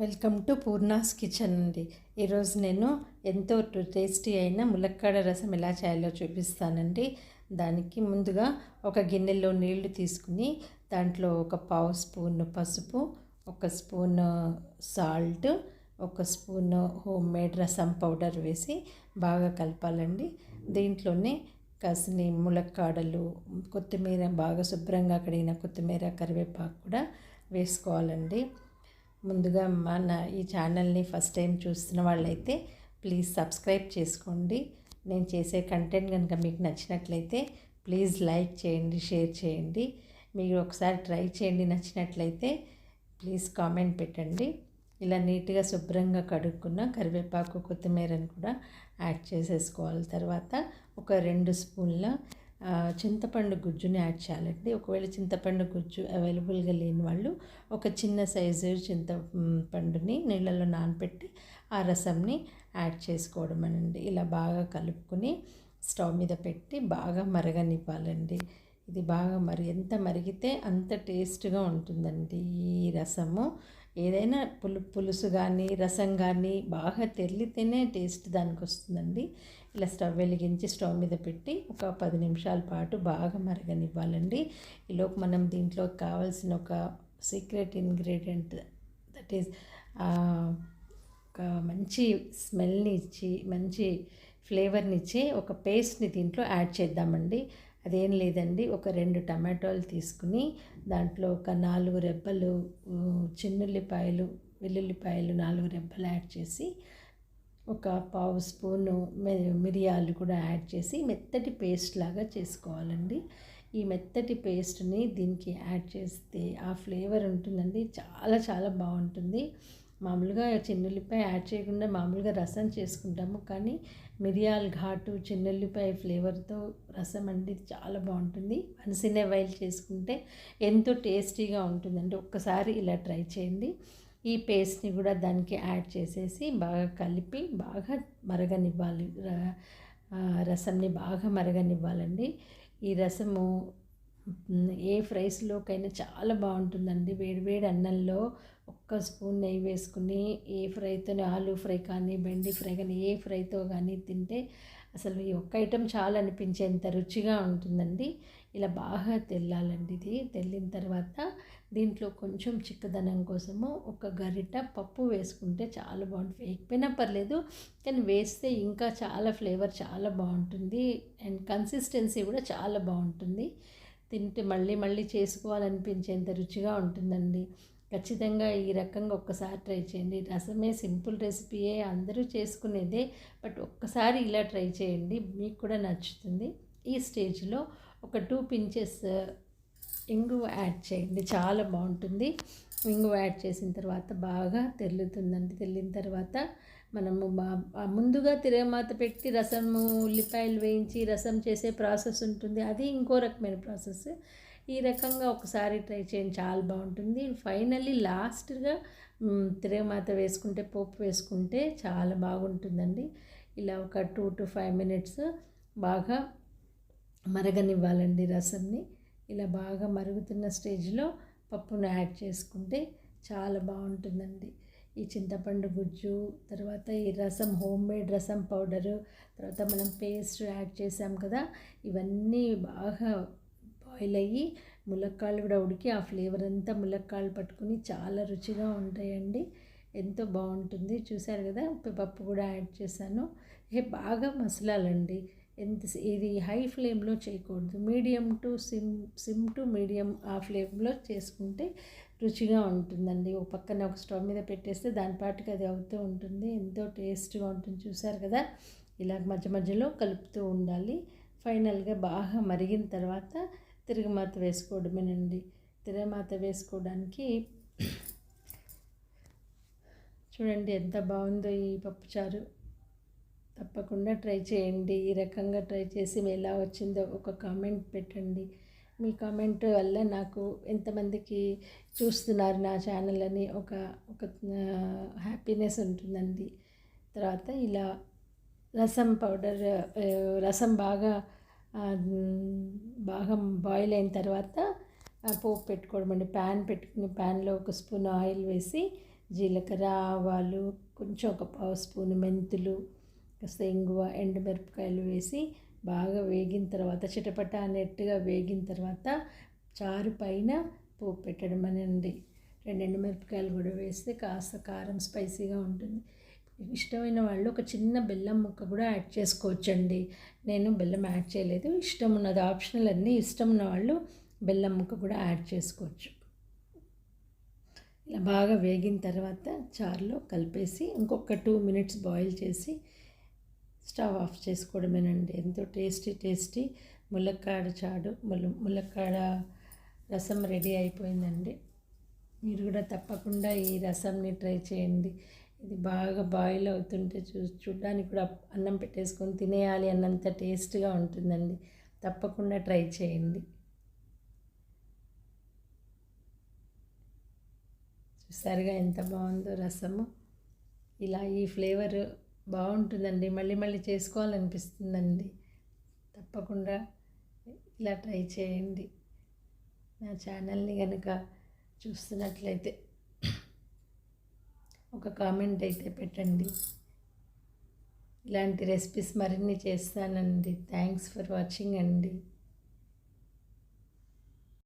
Welcome to Poorna's kitchen అండి. ఈరోజు నేను ఎంతో టేస్టీ అయిన ములక్కాడ రసం ఎలా చేయాలో చూపిస్తానండి. దానికి ముందుగా ఒక గిన్నెలో నీళ్ళు తీసుకుని దాంట్లో ఒక పావు స్పూన్ పసుపు ఒక స్పూన్ సాల్ట్ ఒక spoon home made rasam powder వేసి బాగా కలపాలండి. దీంట్లోనే కాసిని ములక్కాడలు కొత్తిమీర బాగా శుభ్రంగా కడిగిన కొత్తిమీర కరివేపాకు కూడా వేసుకోవాలండి. ముందుగా మన ఈ ఛానల్ని ఫస్ట్ టైం చూస్తున్న వాళ్ళైతే ప్లీజ్ సబ్స్క్రైబ్ చేసుకోండి. నేను చేసే కంటెంట్ కనుక మీకు నచ్చినట్లయితే ప్లీజ్ లైక్ చేయండి షేర్ చేయండి. మీరు ఒకసారి ట్రై చేయండి నచ్చినట్లయితే ప్లీజ్ కామెంట్ పెట్టండి. ఇలా నీట్గా శుభ్రంగా కడుక్కున్న కరివేపాకు కొత్తిమీరని కూడా యాడ్ చేసేసుకోవాలి. తర్వాత ఒక రెండు స్పూన్ల చింతపండు గుజ్జుని యాడ్ చేయాలండి. ఒకవేళ చింతపండు గుజ్జు అవైలబుల్గా లేని వాళ్ళు ఒక చిన్న సైజు చింతపండుని నీళ్ళలో నానబెట్టి ఆ రసంని యాడ్ చేసుకోవడం అనండి. ఇలా బాగా కలుపుకొని స్టవ్ మీద పెట్టి బాగా మరగనివ్వాలండి. ఇది బాగా మరి ఎంత మరిగితే అంత టేస్ట్గా ఉంటుందండి ఈ రసము. ఏదైనా పులు పులుసు కానీ రసం కానీ బాగా తెల్లితేనే టేస్ట్ దానికి వస్తుందండి ఇలా స్టవ్ వెలిగించి స్టవ్ మీద పెట్టి ఒక పది నిమిషాల పాటు బాగా మరగనివ్వాలండి. ఈలోపు మనం దీంట్లో కావాల్సిన ఒక సీక్రెట్ ఇంగ్రీడియంట్ దట్ ఈస్ ఒక మంచి స్మెల్ని ఇచ్చి మంచి ఫ్లేవర్ని ఇచ్చే ఒక పేస్ట్ని దీంట్లో యాడ్ చేద్దామండి. అదేం లేదండి ఒక రెండు టమాటోలు తీసుకుని దాంట్లో ఒక నాలుగు రెబ్బలు చిన్నుల్లిపాయలు వెల్లుల్లిపాయలు నాలుగు రెబ్బలు యాడ్ చేసి ఒక పావు స్పూను మి- మిరియాలు కూడా యాడ్ చేసి మెత్తటి పేస్ట్ లాగా చేసుకోవాలండి. ఈ మెత్తటి పేస్ట్ని దీనికి యాడ్ చేస్తే ఆ ఫ్లేవర్ ఉంటుందండి. చాలా చాలా బాగుంటుంది. మామూలుగా చిన్నుల్లిపాయ యాడ్ చేయకుండా మామూలుగా రసం చేసుకుంటాము. కానీ మిరియాల ఘాటు చిన్నుల్లిపాయ ఫ్లేవర్తో రసం అండి చాలా బాగుంటుంది. మనసినే వైల్ చేసుకుంటే ఎంతో టేస్టీగా ఉంటుందండి. ఒక్కసారి ఇలా ట్రై చేయండి. ఈ పేస్ట్ని కూడా దానికి యాడ్ చేసేసి బాగా కలిపి బాగా మరగనివ్వాలి. రసంని బాగా మరగనివ్వాలండి. ఈ రసము ఏ ఫ్రైస్లోకైనా చాలా బాగుంటుందండి. వేడివేడి అన్నంలో ఒక్క స్పూన్ నెయ్యి వేసుకుని ఏ ఫ్రైతో ఆలు ఫ్రై కానీ బెండి ఫ్రై కానీ ఏ ఫ్రైతో కానీ తింటే అసలు ఈ ఒక్క ఐటెం చాలా అనిపించేంత రుచిగా ఉంటుందండి. ఇలా బాగా తెల్లాలండి ఇది. తెల్లిన తర్వాత దీంట్లో కొంచెం చిక్కదనం కోసము ఒక గరిట పప్పు వేసుకుంటే చాలా బాగుంటుంది. వేయకపోయినా పర్లేదు కానీ వేస్తే ఇంకా చాలా ఫ్లేవర్ చాలా బాగుంటుంది. అండ్ కన్సిస్టెన్సీ కూడా చాలా బాగుంటుంది. తింటే మళ్ళీ మళ్ళీ చేసుకోవాలనిపించేంత రుచిగా ఉంటుందండి. ఖచ్చితంగా ఈ రకంగా ఒక్కసారి ట్రై చేయండి. రసమే సింపుల్ రెసిపీయే అందరూ చేసుకునేదే బట్ ఒక్కసారి ఇలా ట్రై చేయండి మీకు కూడా నచ్చుతుంది. ఈ స్టేజ్లో ఒక టూ పించెస్ ఇంగువ యాడ్ చేయండి చాలా బాగుంటుంది. ఇంగువ యాడ్ చేసిన తర్వాత బాగా తెల్లుతుందండి తెల్లిన తర్వాత మనము బా- ముందుగా తిరగమాత పెట్టి రసము ఉల్లిపాయలు వేయించి రసం చేసే ప్రాసెస్ ఉంటుంది. అది ఇంకో రకమైన ప్రాసెస్. ఈ రకంగా ఒకసారి ట్రై చేయండి చాలా బాగుంటుంది. ఫైనల్లీ లాస్ట్గా తిరగమాత వేసుకుంటే పోపు వేసుకుంటే చాలా బాగుంటుందండి. ఇలా ఒక టూ టు ఫైవ్ మినిట్స్ బాగా మరగనివ్వాలండి రసంని. ఇలా బాగా మరుగుతున్న స్టేజ్లో పప్పును యాడ్ చేసుకుంటే చాలా బాగుంటుందండి. ఈ చింతపండు గుజ్జు తర్వాత ఈ రసం హోమ్ మేడ్ రసం పౌడరు తర్వాత మనం పేస్ట్ యాడ్ చేసాం కదా ఇవన్నీ బాగా బాయిల్ అయ్యి ములక్కాళ్ళు కూడా ఉడికి ఆ ఫ్లేవర్ అంతా ములక్కాళ్ళు పట్టుకుని చాలా రుచిగా ఉంటాయండి. ఎంతో బాగుంటుంది. చూశారు కదా పప్పు కూడా యాడ్ చేశాను. ఏ బాగా మసలాలండి. ఎంత ఇది హై ఫ్లేమ్లో చేయకూడదు. Medium to sim sim to medium ఆ ఫ్లేమ్లో చేసుకుంటే రుచిగా ఉంటుందండి. ఒక పక్కన ఒక స్టవ్ మీద పెట్టేస్తే దాని పాటుకి అది అవుతూ ఉంటుంది. ఎంతో టేస్ట్గా ఉంటుంది. చూసారు కదా ఇలా మధ్య మధ్యలో కలుపుతూ ఉండాలి. ఫైనల్గా బాగా మరిగిన తర్వాత తిరగమాత వేసుకోవడమేనండి. తిరగమాత వేసుకోవడానికి చూడండి ఎంత బాగుందో ఈ పప్పుచారు. తప్పకుండా ట్రై చేయండి. ఈ రకంగా ట్రై చేసి ఎలా వచ్చిందో ఒక కామెంట్ పెట్టండి. మీ కామెంట్ వల్ల నాకు ఎంతమందికి చూస్తున్నారు నా ఛానల్ అని ఒక ఒక హ్యాపీనెస్ ఉంటుందండి. తర్వాత ఇలా రసం పౌడర్ రసం బాగా బాగా బాయిల్ అయిన తర్వాత ఆ, పోపు పెట్టుకోవడం అండి. ప్యాన్ పెట్టుకుని ప్యాన్లో ఒక స్పూన్ ఆయిల్ వేసి జీలకర్ర ఆవాలు కొంచెం ఒక పావు స్పూన్ మెంతులు కాస్త ఇంగువ ఎండుమిరపకాయలు వేసి బాగా వేగిన తర్వాత చిటపట అనేట్టుగా వేగిన తర్వాత చారు పైన పోపు పెట్టడం అనండి రెండు ఎండుమిరపకాయలు కూడా వేస్తే కాస్త కారం స్పైసీగా ఉంటుంది. ఇష్టమైన వాళ్ళు ఒక చిన్న బెల్లం ముక్క కూడా యాడ్ చేసుకోవచ్చండి. నేను బెల్లం యాడ్ చేయలేదు. ఇష్టం ఉన్నది ఆప్షనల్ అన్నీ ఇష్టం ఉన్న వాళ్ళు బెల్లం ముక్క కూడా యాడ్ చేసుకోవచ్చు. ఇలా బాగా వేగిన తర్వాత చారులో కలిపేసి ఇంకొక టూ మినిట్స్ బాయిల్ చేసి స్టవ్ ఆఫ్ చేసుకోవడమేనండి. ఎంతో టేస్టీ టేస్టీ ములక్కాడ చాడు ముల ములక్కాడ రసం రెడీ అయిపోయిందండి. మీరు కూడా తప్పకుండా ఈ రసంని ట్రై చేయండి. ఇది బాగా బాయిల్ అవుతుంటే చూ చూడడానికి కూడా అన్నం పెట్టేసుకొని తినేయాలి అన్నంత టేస్ట్గా ఉంటుందండి. తప్పకుండా ట్రై చేయండి. చూసారుగా ఎంత బాగుందో రసము. ఇలా ఈ ఫ్లేవర్ బాగుంటుందండి. మళ్ళీ మళ్ళీ చేసుకోవాలనిపిస్తుందండి. తప్పకుండా ఇలా ట్రై చేయండి. నా ఛానల్ని కనుక చూస్తున్నట్లయితే ఒక కామెంట్ అయితే పెట్టండి. ఇలాంటి రెసిపీస్ మరిన్ని చేస్తానండి. థ్యాంక్స్ ఫర్ వాచింగ్ అండి.